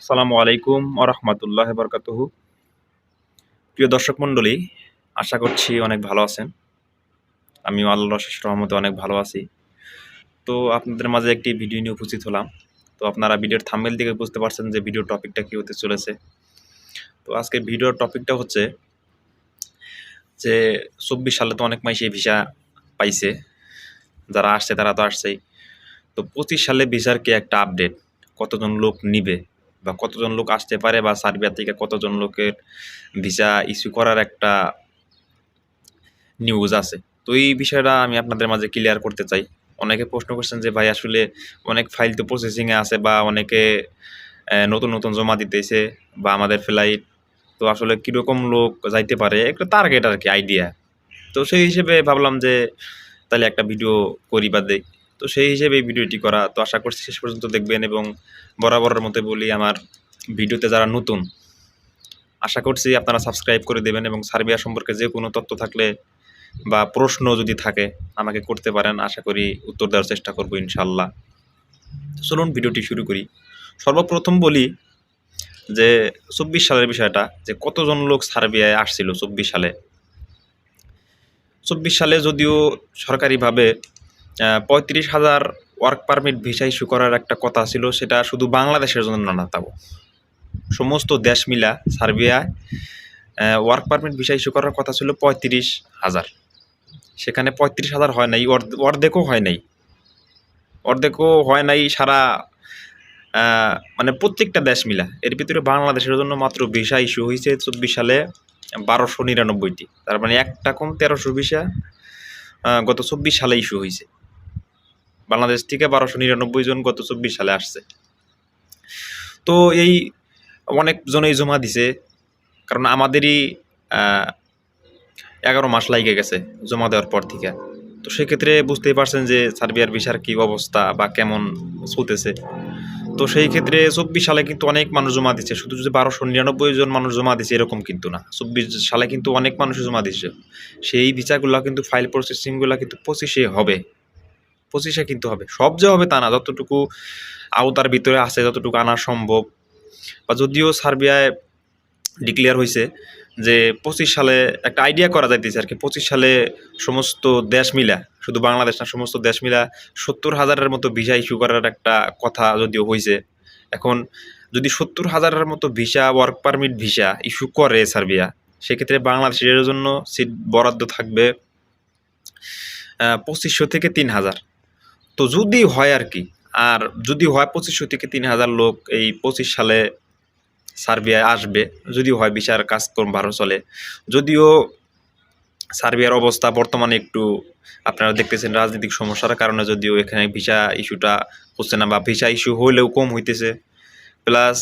আসসালামু আলাইকুম আরহামতুল্লাহ বরকাতুহু। প্রিয় দর্শক মণ্ডলী, আশা করছি অনেক ভালো আছেন। আমিও আল্লাহ শেষ রহমতে অনেক ভালো আছি। তো আপনাদের মাঝে একটি ভিডিও নিয়ে উপস্থিত হলাম। তো আপনারা ভিডিওর থাম্বেল থেকে বুঝতে পারছেন যে ভিডিও টপিকটা কী হতে চলেছে। তো আজকে ভিডিওর টপিকটা হচ্ছে যে চব্বিশ সালে তো অনেক মাইসে ভিসা পাইছে। যারা আসছে তারা তো আসছেই। তো পঁচিশ সালে ভিসার কি একটা আপডেট কতজন লোক নিবে? বা কতজন লোক আসতে পারে বা সার্বিয়া থেকে কতজন লোকের ভিসা ইস্যু করার একটা নিউজ আছে। তো এই বিষয়টা আমি আপনাদের মাঝে ক্লিয়ার করতে চাই। অনেকে প্রশ্ন করছেন যে, ভাই, আসলে অনেক ফাইল তো প্রসেসিংয়ে আছে বা অনেকে নতুন নতুন জমা দিতেছে বা আমাদের ফ্লাইট তো আসলে কীরকম লোক যাইতে পারে? একটা টার্গেট আর কি আইডিয়া তো সেই হিসেবে ভাবলাম যে, তাহলে একটা ভিডিও করি বা দেই। তো সেই হিসেবে এই ভিডিওটি করা। তো আশা করছি শেষ পর্যন্ত দেখবেন এবং বরাবরের মতো বলি আমার ভিডিওতে যারা নতুন, আশা করছি আপনারা সাবস্ক্রাইব করে দেবেন এবং সার্বিয়া সম্পর্কে যে কোনো তথ্য থাকলে বা প্রশ্ন যদি থাকে, আমাকে করতে পারেন। আশা করি উত্তর দেওয়ার চেষ্টা করব ইনশাল্লাহ চলুন ভিডিওটি শুরু করি। সর্বপ্রথম বলি যে চব্বিশ সালের বিষয়টা, যে কতজন লোক সার্বিয়ায় আসছিল চব্বিশ সালে? চব্বিশ সালে যদিও সরকারিভাবে পঁয়ত্রিশ হাজার ওয়ার্ক পারমিট ভিসা ইস্যু করার একটা কথা ছিল, সেটা শুধু বাংলাদেশের জন্য না তাও। সমস্ত দেশ মিলা সার্বিয়ায় ওয়ার্ক পারমিট ভিসা ইস্যু করার কথা ছিল পঁয়ত্রিশ হাজার। সেখানে পঁয়ত্রিশ হাজার হয় নাই, অর্ধ- অর্ধেকও হয় নাই। অর্ধেকও হয় নাই সারা মানে প্রত্যেকটা দেশ মিলা। এর ভিতরে বাংলাদেশের জন্য মাত্র ভিসা ইস্যু হয়েছে চব্বিশ সালে বারোশো নিরানব্বইটি। তার মানে একটা কম তেরোশো ভিসা গত চব্বিশ সালে ইস্যু হয়েছে বাংলাদেশ থেকে বারোশো নিরানব্বই জন গত চব্বিশ সালে আসছে। তো এই অনেকজনই জমা দিছে, কারণ আমাদেরই এগারো মাস লাগে গেছে জমা দেওয়ার পর থেকে। তো সেক্ষেত্রে বুঝতেই পারছেন যে সার্বিয়ার ভিসার কী অবস্থা বা কেমন চলতেছে। তো সেই ক্ষেত্রে চব্বিশ সালে কিন্তু অনেক মানুষ জমা দিচ্ছে শুধু যে বারোশো নিরানব্বই জন মানুষ জমা দিচ্ছে এরকম কিন্তু না। চব্বিশ সালে কিন্তু অনেক মানুষ জমা দিচ্ছে সেই ভিসাগুলো কিন্তু ফাইল প্রসেসিংগুলো কিন্তু পঁচিশে হবে। পঁচিশে কিন্তু হবে। সব যে হবে তা না, যতটুকু আওতার ভিতরে আছে, যতটুকু আনা সম্ভব। বা যদিও সার্বিয়ায় ডিক্লেয়ার হয়েছে যে পঁচিশ সালে একটা আইডিয়া করা যাইতেছে আর কি। পঁচিশ সালে সমস্ত দেশ মিলা, শুধু বাংলাদেশ না, সমস্ত দেশ মিলা সত্তর হাজারের মতো ভিসা ইস্যু করার একটা কথা যদিও হয়েছে এখন যদি সত্তর হাজারের মতো visa work permit visa issue করে সার্বিয়া, সেক্ষেত্রে বাংলাদেশের জন্য সিট বরাদ্দ থাকবে পঁচিশশো থেকে তিন হাজার। তো যদি হয় আর কি, আর যদি হয় পঁচিশশো থেকে তিন হাজার লোক এই পঁচিশ সালে সার্বিয়ায় আসবে, যদি হয় বিচার কাজকর্ম ভালো চলে। যদিও সার্বিয়ার অবস্থা বর্তমানে একটু, আপনারা দেখতেছেন রাজনৈতিক সমস্যার কারণে যদিও এখানে ভিসা ইস্যুটা হচ্ছে না বা ভিসা ইস্যু হলেও কম হইতেছে। প্লাস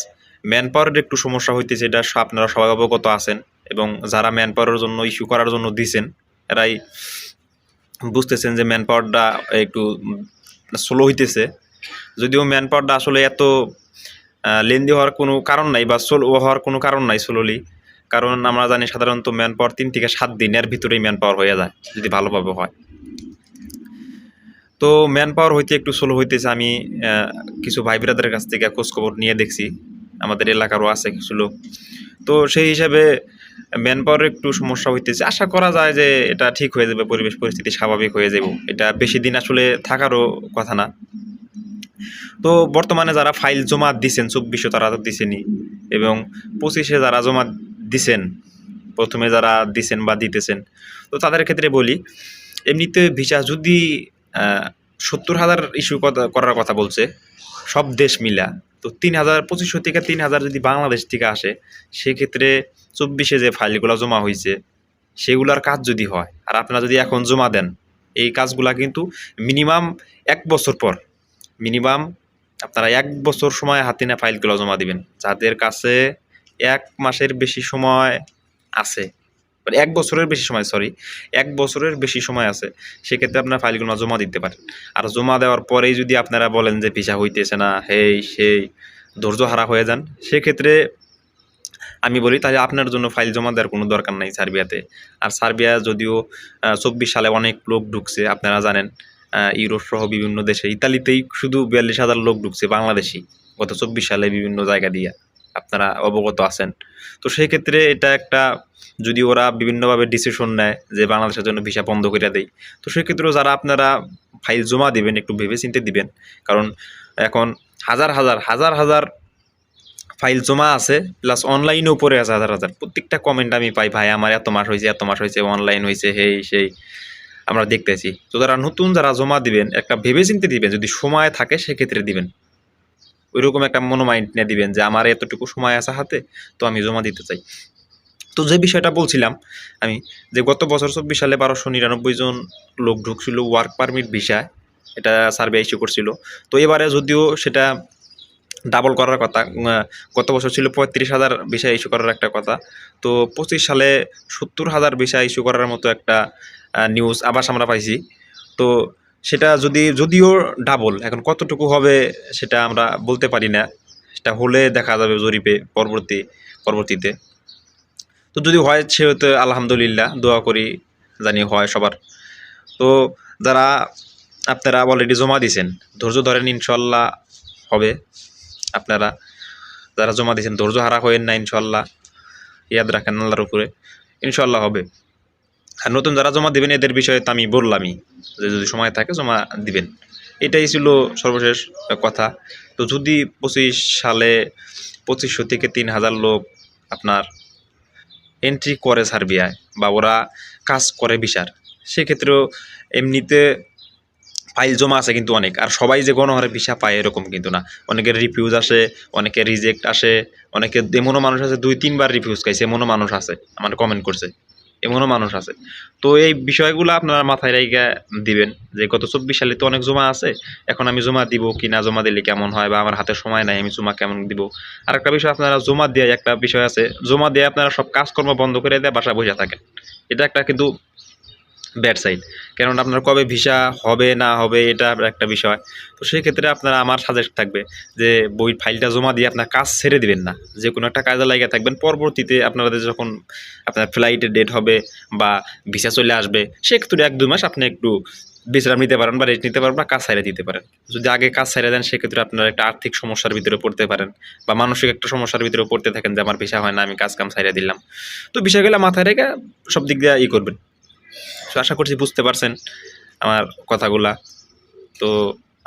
ম্যান পাওয়ারের একটু সমস্যা হইতেছে, এটা আপনারা সবাই অবগত আছেন এবং যারা ম্যান পাওয়ারের জন্য ইস্যু করার জন্য দিছেন, এরাই বুঝতেছেন যে ম্যান পাওয়ারটা একটু স্লো হইতেছে। যদিও ম্যান পাওয়ারটা আসলে এত লেন্দি হওয়ার কোনো কারণ নাই বা স্লো হওয়ার কোনো কারণ নাই স্লোলি কারণ আমরা জানি সাধারণত ম্যান পাওয়ার তিন থেকে সাত দিনের ভিতরেই ম্যান পাওয়ার হয়ে যায়, যদি ভালোভাবে হয়। তো ম্যান পাওয়ার হইতে একটু স্লো হইতেছে। আমি কিছু ভাই ব্রাদারের কাছ থেকে খোঁজখবর নিয়ে দেখছি। আমাদের এলাকারও আছে কিছু লোক। তো সেই হিসাবে ম্যান পাওয়ারের একটু সমস্যা হইতেছে। আশা করা যায় যে এটা ঠিক হয়ে যাবে, পরিবেশ পরিস্থিতি স্বাভাবিক হয়ে যাবে এটা বেশি দিন আসলে থাকারও কথা না। তো বর্তমানে যারা ফাইল জমা দিছেন, চব্বিশশো তারা তো দিছেনি এবং পঁচিশে যারা জমা দিছেন, প্রথমে যারা দিছেন বা দিতেছেন, তো তাদের ক্ষেত্রে বলি, এমনিতে ভিসা যদি সত্তর হাজার ইস্যু করার কথা বলছে, সব দেশ মিলা তো তিন হাজার, পঁচিশশো থেকে তিন হাজার যদি বাংলাদেশ থেকে আসে, সেক্ষেত্রে চব্বিশে যে ফাইলগুলো জমা হয়েছে সেগুলার কাজ যদি হয়, আর আপনারা যদি এখন জমা দেন, এই কাজগুলা কিন্তু মিনিমাম এক বছর পর, মিনিমাম আপনারা এক বছর সময় হাতে না ফাইলগুলো জমা দিবেন, যাদের কাছে এক মাসের বেশি সময় আছে। মানে এক বছরের বেশি সময় সরি এক বছরের বেশি সময় আছে, সেক্ষেত্রে আপনার ফাইলগুলো জমা দিতে পারেন। আর জমা দেওয়ার পরেই যদি আপনারা বলেন যে ভিসা হইতেছে না, হেই, সেই, ধৈর্য হারা হয়ে যান, সেক্ষেত্রে আমি বলি, তাহলে আপনার জন্য ফাইল জমা দেওয়ার কোনো দরকার নাই সার্বিয়াতে। আর সার্বিয়া যদিও চব্বিশ সালে অনেক লোক ঢুকছে, আপনারা জানেন ইউরোপ সহ বিভিন্ন দেশে। ইতালিতেই শুধু বিয়াল্লিশ হাজার লোক ঢুকছে বাংলাদেশি গত চব্বিশ সালে বিভিন্ন জায়গা দিয়ে। আপনারা অবগত আছেন। তো সেই ক্ষেত্রে এটা একটা যদি ওরা বিভিন্নভাবে ডিসিশন নেয় যে বাংলাদেশের জন্য ভিসা বন্ধ করে দেয় তো সেক্ষেত্রেও যারা আপনারা ফাইল জমা দিবেন, একটু ভেবে চিন্তে দিবেন। কারণ এখন হাজার হাজার হাজার হাজার ফাইল জমা আছে প্লাস অনলাইনেও পড়ে আছে হাজার হাজার। প্রত্যেকটা কমেন্ট আমি পাই, ভাই, আমার এত মাস হয়েছে এত মাস হয়েছে অনলাইন হয়েছে হেই, সেই। আমরা দেখতেছি। তো যারা নতুন যারা জমা দিবেন, একটা ভেবে চিন্তে দিবেন, যদি সময় থাকে, সেক্ষেত্রে দিবেন। ওইরকম একটা মনোমাইন্ড নিয়ে দিবেন যে আমার এতটুকু সময় আছে হাতে, তো আমি জমা দিতে চাই। তো যে বিষয়টা বলছিলাম আমি, যে গত বছর চব্বিশ সালে বারোশো নিরানব্বই জন লোক ঢুকছিল ওয়ার্ক পারমিট ভিসায় এটা সার্ভে ইস্যু করছিল। তো এবারে যদিও সেটা ডাবল করার কথা গত বছর ছিল পঁয়ত্রিশ হাজার ভিসা ইস্যু করার একটা কথা। তো পঁচিশ সালে সত্তর হাজার ভিসা ইস্যু করার মতো একটা নিউজ আবাস আমরা পাইছি। তো সেটা যদি, যদিও ডাবল এখন কতটুকু হবে সেটা আমরা বলতে পারি না। সেটা হলে দেখা যাবে জরিপে পরবর্তী, পরবর্তীতে। তো যদি হয় সে সেহেতু আলহামদুলিল্লাহ, দোয়া করি জানি হয় সবার। তো যারা, আপনারা অলরেডি জমা দিয়েছেন ধৈর্য ধরেন ইনশাল্লাহ হবে আপনারা। যারা জমা দিয়েছেন ধৈর্য হারা হয়েন না ইনশাল্লাহ ইয়াদ রাখেন আল্লাহর উপরে। ইনশাল্লাহ হবে। আর নতুন যারা জমা দেবেন, এদের বিষয়ে তো আমি বললামই। যে যদি সময় থাকে, জমা দিবেন। এটাই ছিল সর্বশেষ কথা। তো যদি পঁচিশ সালে পঁচিশশো থেকে তিন হাজার লোক আপনার এন্ট্রি করে সার্বিয়ায় বা ওরা কাজ করে বিচার, সেক্ষেত্রেও এমনিতে ফাইল জমা আছে কিন্তু অনেক। আর সবাই যে গণহারে ভিসা পায় এরকম কিন্তু না। অনেকের রিফিউজ আসে অনেকের রিজেক্ট আসে, অনেকে এমনও মানুষ আছে, দুই, তিনবার রিফিউজ খাইছে, এমনও মানুষ আছে, আমার কমেন্ট করছে। এমনও মানুষ আছে। তো এই বিষয়গুলো আপনারা মাথায় রেখে দিবেন যে গত চব্বিশ সালে তো অনেক জমা আছে, এখন আমি জমা দিব কি না, জমা দিলে কেমন হয় বা আমার হাতে সময় নাই, আমি জমা কেমন দিব? আর একটা বিষয় আপনারা জমা দিয়ে একটা বিষয় আছে। জমা দিয়ে আপনারা সব কাজকর্ম বন্ধ করে দিয়ে বাসা বসে থাকেন। এটা একটা কিন্তু ব্যাড সাইড কেননা আপনার কবে ভিসা হবে, না হবে, এটা একটা বিষয়। তো সেই ক্ষেত্রে আপনারা আমার সাজেস্ট থাকবে যে, বই ফাইলটা জমা দিয়ে আপনার কাজ ছেড়ে দিবেন না। যে কোনো একটা কাজে লাগিয়ে থাকবেন। পরবর্তীতে আপনাদের যখন আপনার ফ্লাইটের ডেট হবে বা ভিসা চলে আসবে, সেক্ষেত্রে এক দুই মাস আপনি একটু বিশ্রাম নিতে পারেন বা রেস্ট নিতে পারেন বা কাজ ছেড়ে দিতে পারেন। যদি আগে কাজ ছেড়ে দেন, সেক্ষেত্রে আপনারা একটা আর্থিক সমস্যার ভিতরে পড়তে পারেন বা মানসিক একটা সমস্যার ভিতরে পড়তে থাকেন যে, আমার ভিসা হয় না, আমি কাজ কাম ছেড়ে দিলাম। তো বিষয়গুলো মাথায় রেখে সব দিক দিয়ে ই করবেন। তো আশা করছি বুঝতে পারছেন আমার কথাগুলা। তো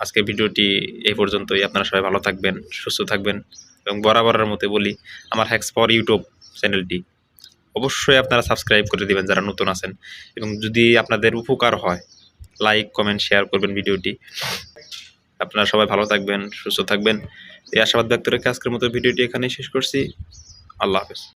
আজকের ভিডিওটি এই পর্যন্তই। আপনারা সবাই ভালো থাকবেন, সুস্থ থাকবেন এবং বরাবরের মতো বলি আমার হ্যাক্স ফর ইউটিউব চ্যানেলটি অবশ্যই আপনারা সাবস্ক্রাইব করে দিবেন যারা নতুন আছেন এবং যদি আপনাদের উপকার হয় লাইক কমেন্ট শেয়ার করবেন ভিডিওটি। আপনারা সবাই ভালো থাকবেন, সুস্থ থাকবেন। এই আশাবাদ ব্যক্ত রেখে আজকের মতো ভিডিওটি এখানেই শেষ করছি। আল্লাহ হাফেজ।